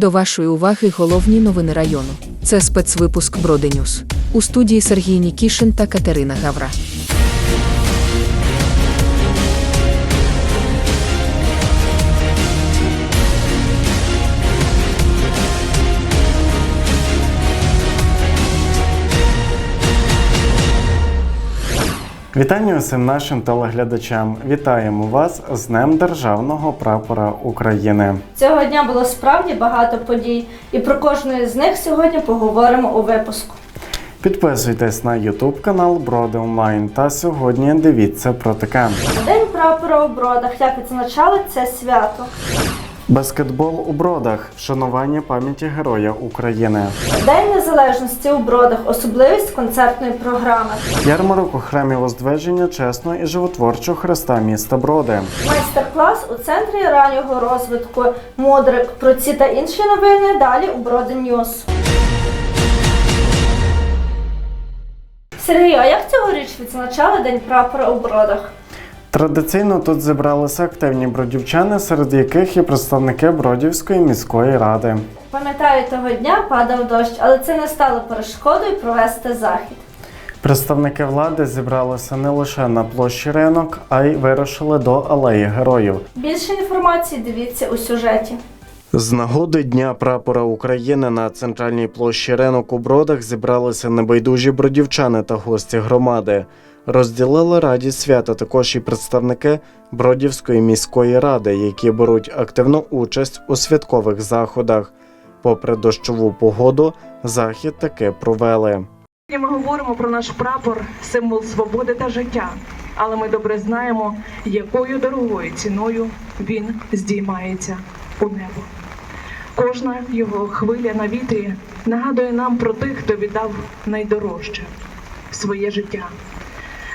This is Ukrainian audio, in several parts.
До вашої уваги головні новини району. Це спецвипуск Броденюс. У студії Сергій Нікішин та Катерина Гавра. Вітання усім нашим телеглядачам. Вітаємо вас з Днем Державного прапора України. Цього дня було справді багато подій, і про кожну з них сьогодні поговоримо у випуску. Підписуйтесь на YouTube канал Броди Онлайн. Та сьогодні дивіться про таке: День прапора у бродах. Як відзначали це свято? Баскетбол у бродах, вшанування пам'яті Героя України, День незалежності у бродах, особливість концертної програми. ярмарок у храмі Воздвиження чесного і животворчого Христа міста Броди. Майстер-клас у центрі раннього розвитку Мудрик. Про ці та інші новини далі у Броди Ньюс. Сергій, а як цьогоріч відзначали День прапора у бродах? Традиційно тут зібралися активні бродівчани, серед яких є представники Бродівської міської ради. Пам'ятаю, того дня падав дощ, але це не стало перешкодою провести захід. Представники влади зібралися не лише на площі ринок, а й вирушили до алеї героїв. Більше інформації дивіться у сюжеті. З нагоди Дня прапора України на центральній площі ринок у Бродах зібралися небайдужі бродівчани та гості громади. Розділили радість свята також і представники Бродівської міської ради, які беруть активну участь у святкових заходах. Попри дощову погоду, захід таки провели. Ми говоримо про наш прапор, символ свободи та життя. Але ми добре знаємо, якою дорогою ціною він здіймається у небо. Кожна його хвиля на вітрі нагадує нам про тих, хто віддав найдорожче своє життя.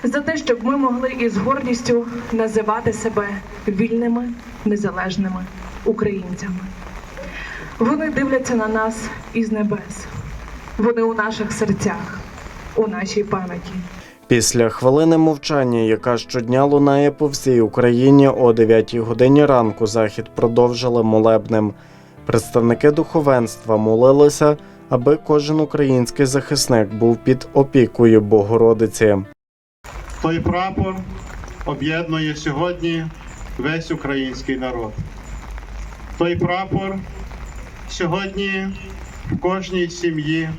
За те, щоб ми могли із гордістю називати себе вільними, незалежними українцями. Вони дивляться на нас із небес. Вони у наших серцях, у нашій пам'яті. Після хвилини мовчання, яка щодня лунає по всій Україні о 9 годині ранку, захід продовжили молебнем. Представники духовенства молилися, аби кожен український захисник був під опікою Богородиці. Той прапор об'єднує сьогодні весь український народ. Той прапор сьогодні в кожній сім'ї,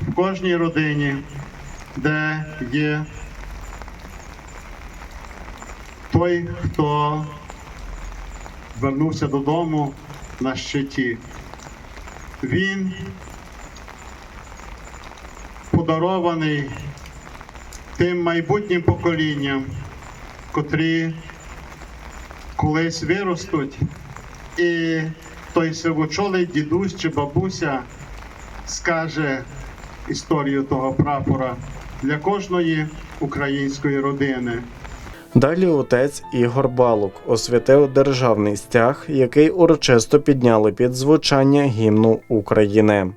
в кожній родині, де є той, хто вернувся додому на щиті. Він подарований тим майбутнім поколінням, котрі колись виростуть, і той сивочолий дідусь чи бабуся скаже історію того прапора для кожної української родини. Далі отець Ігор Балук освятив державний стяг, який урочисто підняли під звучання гімну України.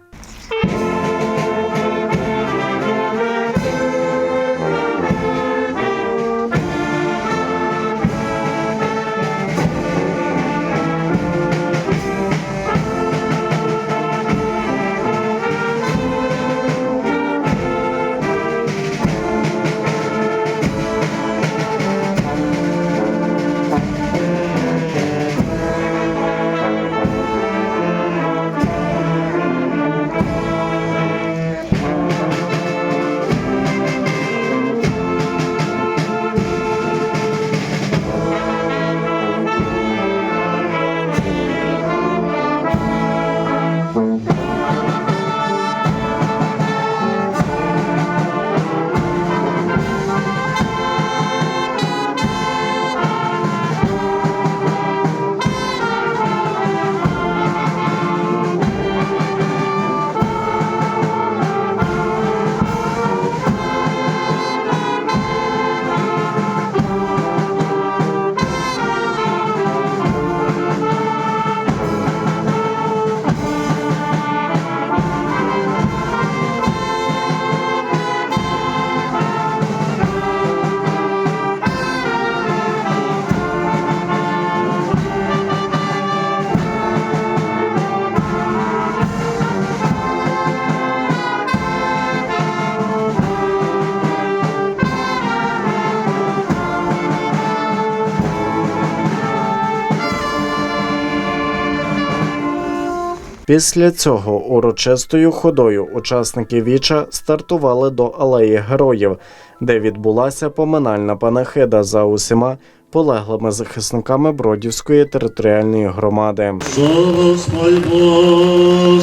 Після цього урочистою ходою учасники Віча стартували до алеї героїв, де відбулася поминальна панахида за усіма полеглими захисниками Бродівської територіальної громади. Господь благословив,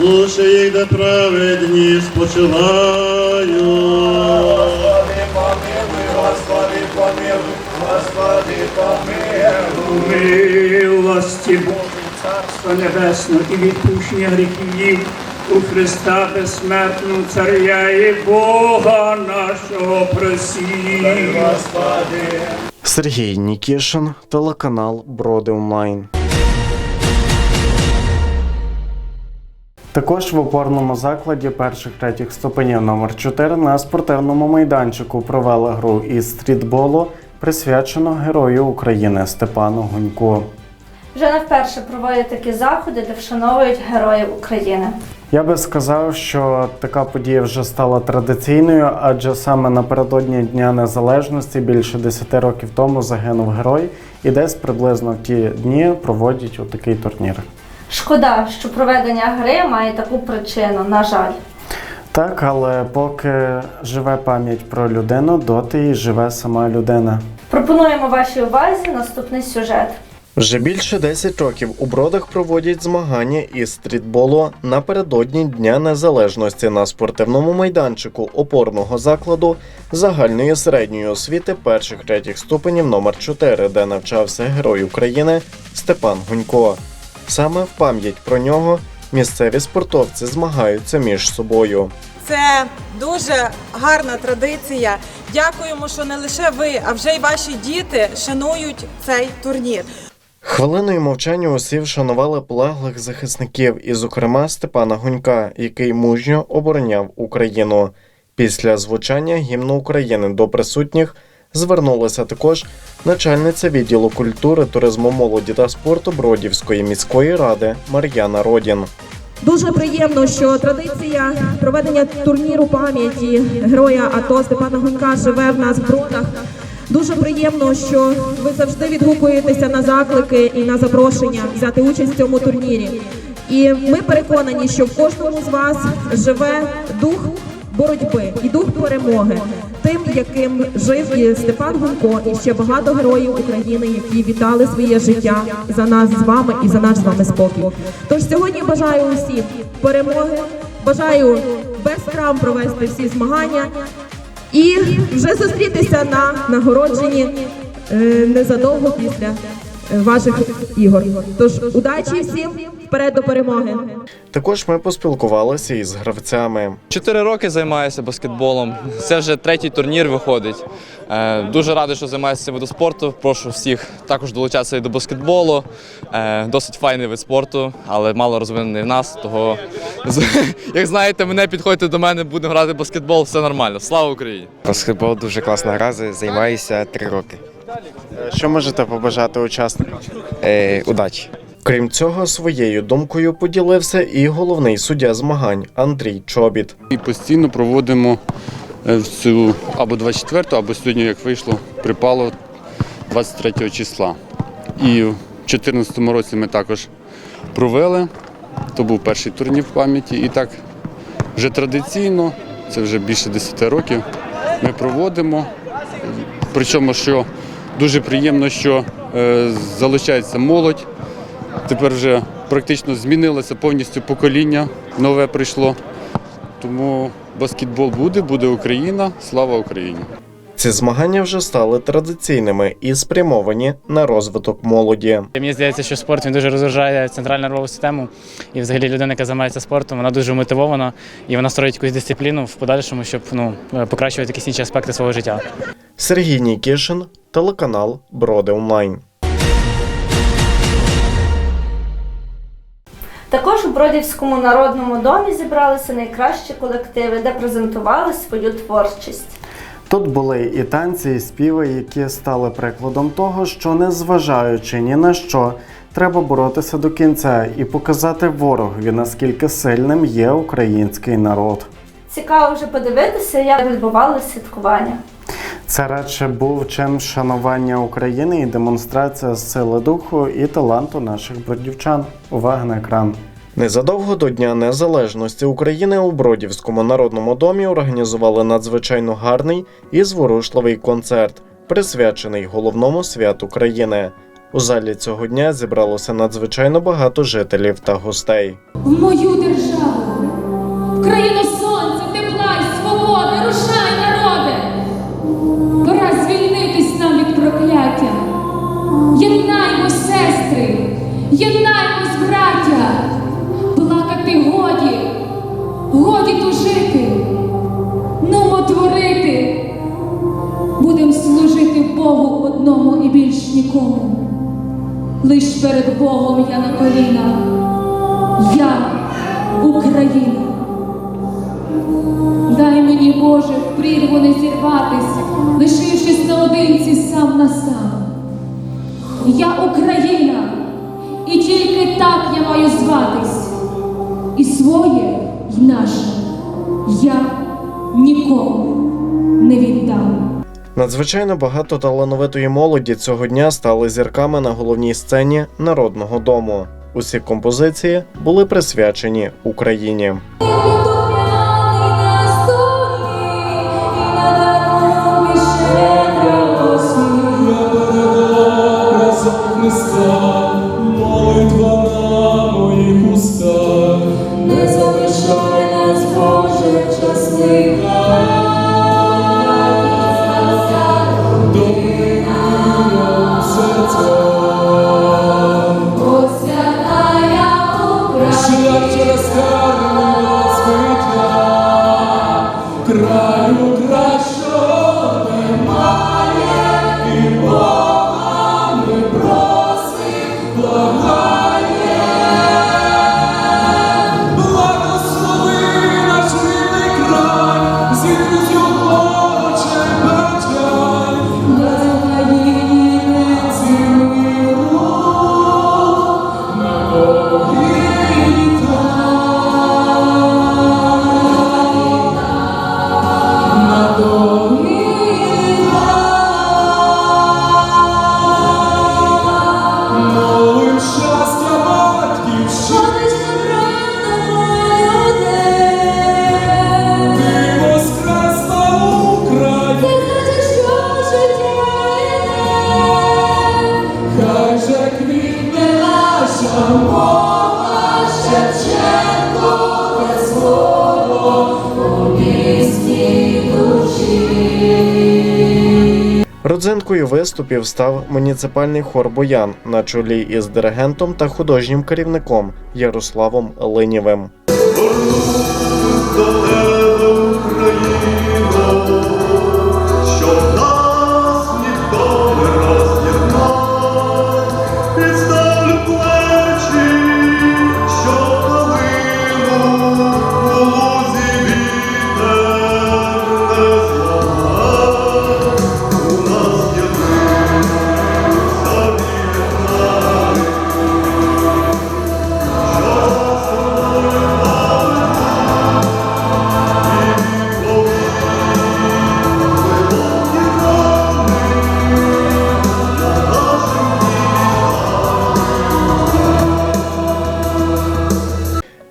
душі їх де праведні спочивають. милості Божої, Царства Небесного і відпущення гріхів у Христа безсмертного Царя і Бога нашого просі. Сергій Нікішин, телеканал Броди Онлайн. Також в опорному закладі перших третіх ступенів номер 4 на спортивному майданчику провели гру із стрітболу, присвячену Герою України Степану Гуньку. Вже не вперше проводять такі заходи, де вшановують героїв України. Я би сказав, що така подія вже стала традиційною, адже саме напередодні Дня Незалежності більше 10 років тому загинув герой, і десь приблизно в ті дні проводять отакий турнір. Шкода, що проведення гри має таку причину, на жаль. Так, але поки живе пам'ять про людину, доти і живе сама людина. Пропонуємо вашій увазі наступний сюжет. Вже більше 10 років у бродах проводять змагання із стрітболу напередодні Дня Незалежності на спортивному майданчику опорного закладу загальної середньої освіти перших третіх ступенів номер 4 де навчався герой України Степан Гунько. Саме в пам'ять про нього місцеві спортовці змагаються між собою. Це дуже гарна традиція. Дякуємо, що не лише ви, а вже й ваші діти шанують цей турнір. Хвилиною мовчання усі вшанували полеглих захисників, і, зокрема, Степана Гунька, який мужньо обороняв Україну. Після звучання гімну України до присутніх звернулася також начальниця відділу культури, туризму, молоді та спорту Бродівської міської ради Мар'яна Родін. Дуже приємно, що традиція проведення турніру пам'яті героя АТО Степана Гунька живе в нас в бродах. Дуже приємно, що ви завжди відгукуєтеся на заклики і на запрошення взяти участь в цьому турнірі. І ми переконані, що в кожному з вас живе дух боротьби і дух перемоги, тим, яким жив і Степан Гунько, і ще багато героїв України, які віддали своє життя за нас з вами і за наш з вами спокій. Тож сьогодні бажаю усім перемоги, бажаю без травм провести всі змагання і вже зустрітися на нагородженні е, незадовго після ваших ігор. Тож удачі всім вперед до перемоги. Також ми поспілкувалися із гравцями. Чотири роки займаюся баскетболом. Це вже третій турнір виходить. Е, Дуже радий, що займаюся цим видом спорту. Прошу всіх також долучатися і до баскетболу. Е, Досить файний вид спорту, але мало розвинений в нас. Того, з- як знаєте, мене підходьте до мене, будемо грати в баскетбол, все нормально. Слава Україні! Баскетбол дуже класна гра, займаюся три роки. Що можете побажати учасникам? Е, удачі! Крім цього, своєю думкою поділився і головний суддя змагань Андрій Чобіт. І постійно проводимо е, цю або 24, або сьогодні, як вийшло, припало 23 числа. І в 2014 році ми також провели. То був перший турнір в пам'яті. І так вже традиційно, це вже більше 10 років, ми проводимо. Причому, що дуже приємно, що залишається залучається молодь. Тепер вже практично змінилося повністю покоління, нове прийшло. Тому баскетбол буде, буде Україна. Слава Україні! Ці змагання вже стали традиційними і спрямовані на розвиток молоді. Мені здається, що спорт він дуже розгружає центральну нервову систему. І взагалі людина, яка займається спортом, вона дуже мотивована і вона створить якусь дисципліну в подальшому, щоб ну, покращувати якісь інші аспекти свого життя. Сергій Нікішин, телеканал Броди Онлайн. Також у Бродівському народному домі зібралися найкращі колективи, де презентували свою творчість. Тут були і танці, і співи, які стали прикладом того, що незважаючи ні на що, треба боротися до кінця і показати ворогові, наскільки сильним є український народ. Цікаво вже подивитися, як відбувалося святкування. Це радше був чин шанування України і демонстрація сили духу і таланту наших бродівчан. Увага на екран. Незадовго до Дня Незалежності України у Бродівському народному домі організували надзвичайно гарний і зворушливий концерт, присвячений головному святу країни. У залі цього дня зібралося надзвичайно багато жителів та гостей. в мою державу, в країну сонця, тепла й свободи, рушай, народи! Пора звільнитись нам від прокляття. Єднаймось, сестри, єднаймось, браття, нікому. Лиш перед Богом я на колінах. Я Україна. Дай мені, Боже, в прірву не зірватись, лишившись наодинці сам на сам. Я Україна, і тільки так я маю зватись. І своє, й наше Надзвичайно багато талановитої молоді цього дня стали зірками на головній сцені народного дому. Усі композиції були присвячені Україні. Родзинкою виступів став муніципальний хор Боян на чолі із диригентом та художнім керівником Ярославом Линєвим.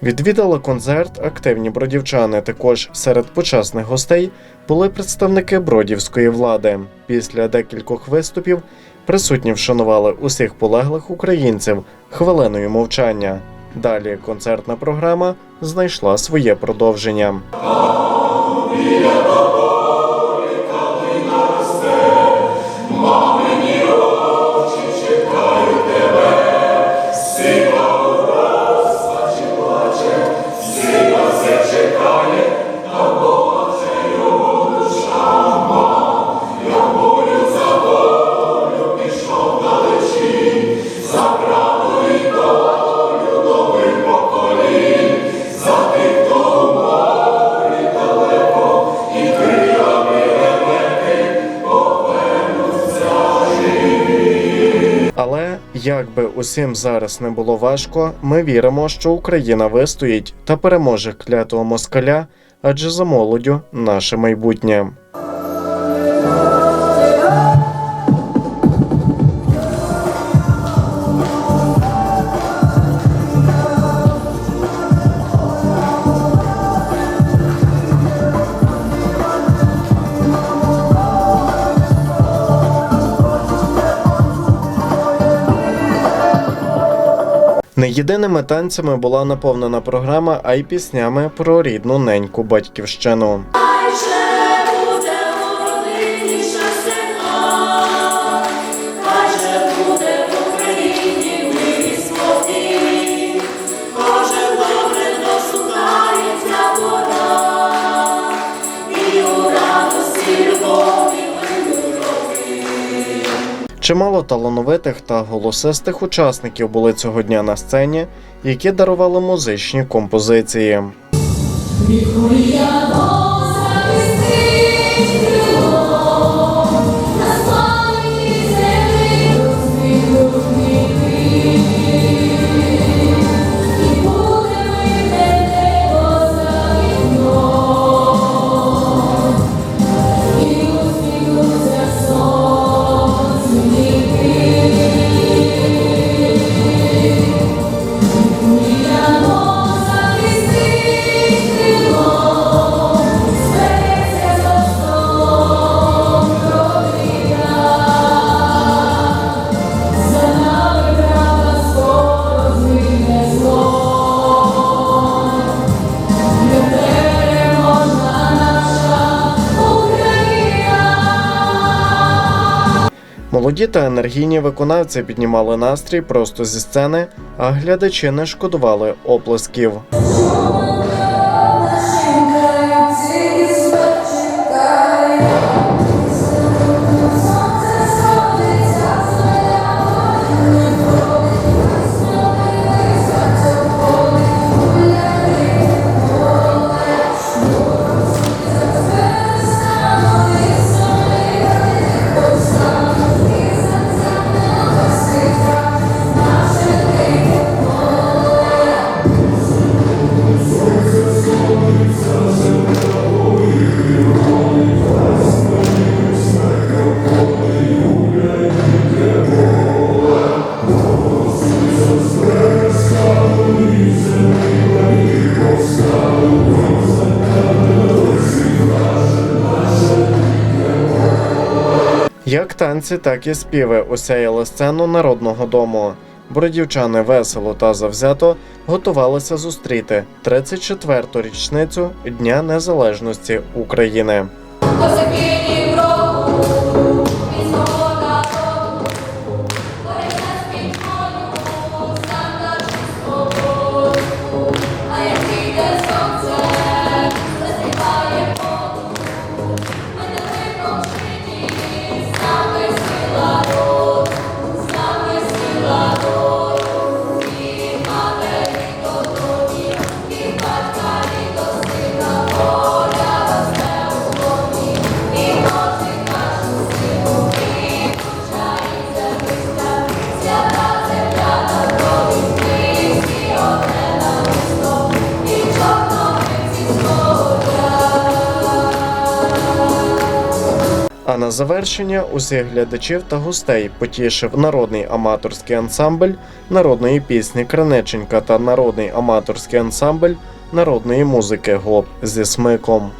Відвідали концерт активні бродівчани. Також серед почесних гостей були представники бродівської влади. Після декількох виступів присутні вшанували усіх полеглих українців хвилиною мовчання. Далі концертна програма знайшла своє продовження. Як би усім зараз не було важко, ми віримо, що Україна вистоїть та переможе клятого москаля, адже за молоддю наше майбутнє. Не єдиними танцями була наповнена програма, а й піснями про рідну неньку батьківщину. Чимало талановитих та голосистих учасників були цього дня на сцені, які дарували музичні композиції. Молоді та енергійні виконавці піднімали настрій просто зі сцени, а глядачі не шкодували оплесків. Як танці, так і співи осяяли сцену народного дому. Бродівчани весело та завзято готувалися зустріти 34-ту річницю Дня Незалежності України. А на завершення усіх глядачів та гостей потішив народний аматорський ансамбль народної пісні Кранеченька та народний аматорський ансамбль народної музики Гоп зі смиком.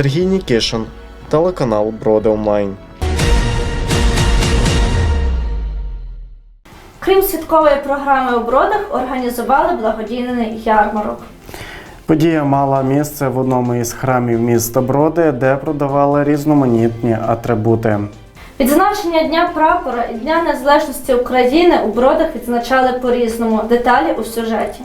Сергій Нікішин, телеканал Броди Онлайн. Крім святкової програми у Бродах, організували благодійний ярмарок. Подія мала місце в одному із храмів міста Броди, де продавали різноманітні атрибути. Відзначення Дня прапора і Дня Незалежності України у Бродах відзначали по-різному. Деталі у сюжеті.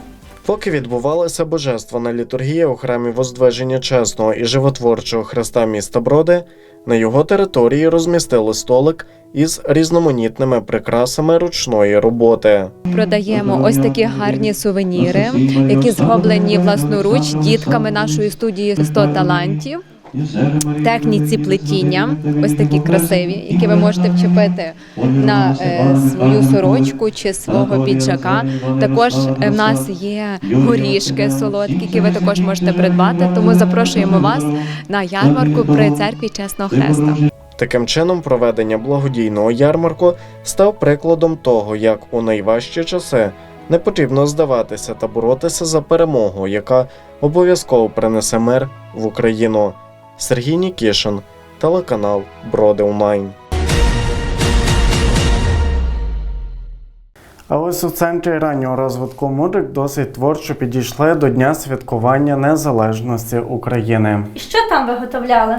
Поки відбувалася божественна літургія у храмі Воздвиження Чесного і Животворчого хреста міста Броди, на його території розмістили столик із різноманітними прикрасами ручної роботи. Продаємо ось такі гарні сувеніри, які зроблені власноруч дітками нашої студії 100 талантів. Техніці плетіння, ось такі красиві, які ви можете вчепити на е, свою сорочку чи свого піджака. Також е, в нас є горішки солодкі, які ви також можете придбати. Тому запрошуємо вас на ярмарку при церкві Чесного Хреста. Таким чином, проведення благодійного ярмарку став прикладом того, як у найважчі часи не потрібно здаватися та боротися за перемогу, яка обов'язково принесе мир в Україну. Сергій Нікішин, телеканал Броди Онлайн. А ось у центрі раннього розвитку мудрик досить творчо підійшли до Дня святкування незалежності України. І що там виготовляли?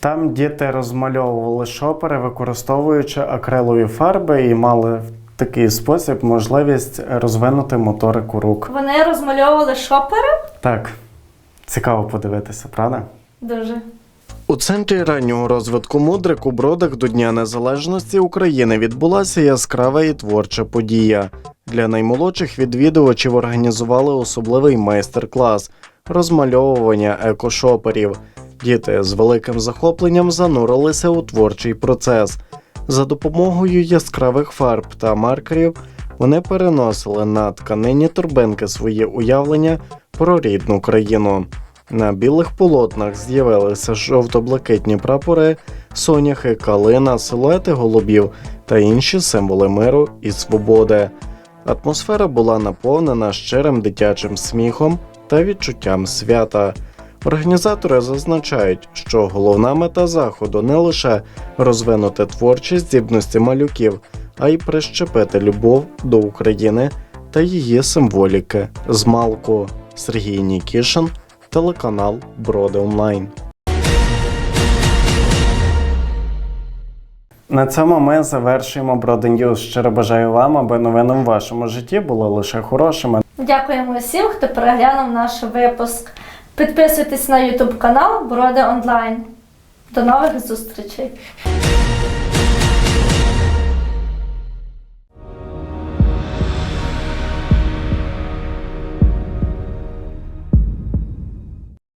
Там діти розмальовували шопери, використовуючи акрилові фарби, і мали в такий спосіб можливість розвинути моторику рук. Вони розмальовували шопери? Так, цікаво подивитися, правда? Дуже. У центрі раннього розвитку мудрик у бродах до Дня Незалежності України відбулася яскрава і творча подія. Для наймолодших відвідувачів організували особливий майстер-клас розмальовування екошоперів. Діти з великим захопленням занурилися у творчий процес. За допомогою яскравих фарб та маркерів вони переносили на тканині торбинки свої уявлення про рідну країну. На білих полотнах з'явилися жовто-блакитні прапори, соняхи, калина, силуети голубів та інші символи миру і свободи. Атмосфера була наповнена щирим дитячим сміхом та відчуттям свята. Організатори зазначають, що головна мета заходу не лише розвинути творчі здібності малюків, а й прищепити любов до України та її символіки з малку. Сергій Нікішин, телеканал Броди Онлайн. На цьому ми завершуємо Броди Ньюз. Щиро бажаю вам, аби новини в вашому житті були лише хорошими. Дякуємо всім, хто переглянув наш випуск. Підписуйтесь на YouTube канал Броди Онлайн. До нових зустрічей!